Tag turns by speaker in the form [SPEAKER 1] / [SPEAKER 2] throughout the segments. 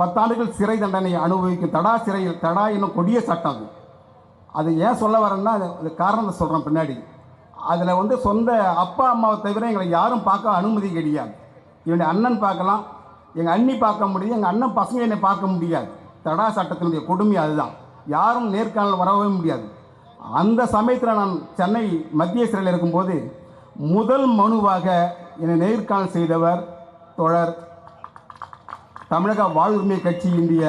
[SPEAKER 1] பத்தாண்டுகள் சிறை தண்டனை அனுபவிக்கும். தடா சிறையில் தடா என்னும் கொடிய சட்டம் அது. அது ஏன் சொல்ல வரேன்னா அது காரணம் சொல்கிறேன் பின்னாடி. அதில் வந்து சொந்த அப்பா அம்மாவை தவிர எங்களை யாரும் பார்க்க அனுமதி கிடையாது. என்னுடைய அண்ணன் பார்க்கலாம் எங்கள் அண்ணி பார்க்க முடியும் எங்கள் அண்ணன் பசங்க என்னை பார்க்க முடியாது. தடா சட்டத்தினுடைய கொடுமை அதுதான். யாரும் நேர்காணல் வரவே முடியாது. அந்த சமயத்தில் நான் சென்னை மத்திய சிறையில் இருக்கும்போது முதல் மனுவாக என்னை நேர்காணல் செய்தவர் தொடர் தமிழக வாழ்வுரிமை கட்சியினுடைய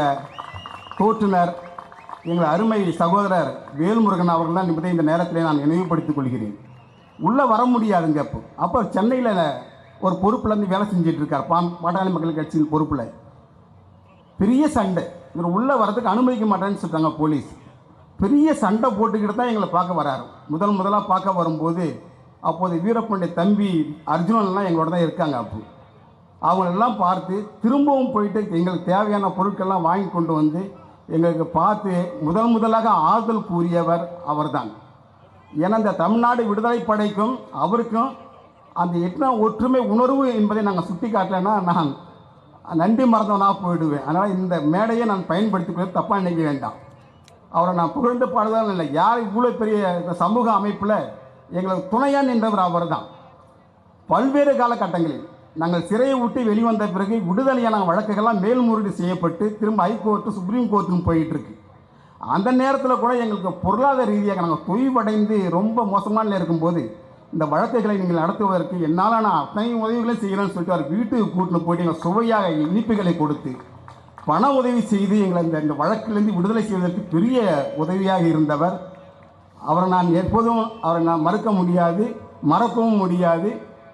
[SPEAKER 1] தோற்றுனர் எங்கள் அருமை சகோதரர் வேல்முருகன் அவர்கள் தான் என்பதை இந்த நேரத்தில் நான் நினைவுபடுத்திக் கொள்கிறேன். உள்ளே வர முடியாதுங்க அப்போ. அப்போ சென்னையில் ஒரு பொறுப்பில் இருந்து வேலை செஞ்சிட்ருக்கார் இருக்கார் பாட்டாளி மக்கள் கட்சியின் பொறுப்பில். பெரிய சண்டை. இவர் உள்ளே வரதுக்கு அனுமதிக்க மாட்டேன்னு சொல்லிட்டாங்க போலீஸ். பெரிய சண்டை போட்டுக்கிட்டு தான் எங்களை பார்க்க வராரு. முதல் முதலாக பார்க்க வரும்போது அப்போது வீரப்பனுடைய தம்பி அர்ஜுனன்லாம் எங்களோட தான் இருக்காங்க அப்போ. அவங்களெல்லாம் பார்த்து திரும்பவும் போயிட்டு எங்களுக்கு தேவையான பொருட்கள்லாம் வாங்கி கொண்டு வந்து எங்களுக்கு பார்த்து முதல் முதலாக ஆறுதல் கூறியவர் அவர்தான். ஏன்னா இந்த தமிழ்நாடு விடுதலை படைக்கும் அவருக்கும் அந்த எத்தனை ஒற்றுமை உணர்வு என்பதை நாங்கள் சுட்டி காட்டலைன்னா நான் நன்றி மறந்தவனாக போயிடுவேன். அதனால் இந்த மேடையை நான் பயன்படுத்திக்கொள்ள தப்பாக நினைக்க வேண்டாம். அவரை நான் புகழ்ந்து பாடுதல் இல்லை. யார் இவ்வளோ பெரிய இந்த சமூக அமைப்பில் எங்களுக்கு துணையாக நின்றவர் அவர் தான் பல்வேறு காலகட்டங்களில் நாங்கள் சிறையை விட்டு வெளிவந்த பிறகு விடுதலையான வழக்குகள்லாம் மேல்முறையீடு செய்யப்பட்டு திரும்ப ஹைகோர்ட்டு சுப்ரீம் கோர்ட்டுன்னு போயிட்டுருக்கு. அந்த நேரத்தில் கூட எங்களுக்கு பொருளாதார ரீதியாக நாங்கள் தொய்வடைந்து ரொம்ப மோசமான இருக்கும்போது இந்த வழக்குகளை நீங்கள் நடத்துவதற்கு என்னால் நான் அத்தனை உதவிகளையும் செய்கிறேன்னு சொல்லிட்டு அவர் வீட்டுக்கு கூட்டின்னு போயிட்டு எங்கள் சுவையாக இனிப்புகளை கொடுத்து பண உதவி செய்து எங்களை இந்த இந்த வழக்கிலிருந்து விடுதலை செய்வதற்கு பெரிய உதவியாக இருந்தவர். அவரை நான் எப்போதும் அவரை நான் மறுக்க முடியாது மறக்கவும் முடியாது.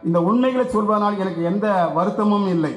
[SPEAKER 1] இந்த உண்மைகளை சொல்வதனால் எனக்கு எந்த வருத்தமும் இல்லை.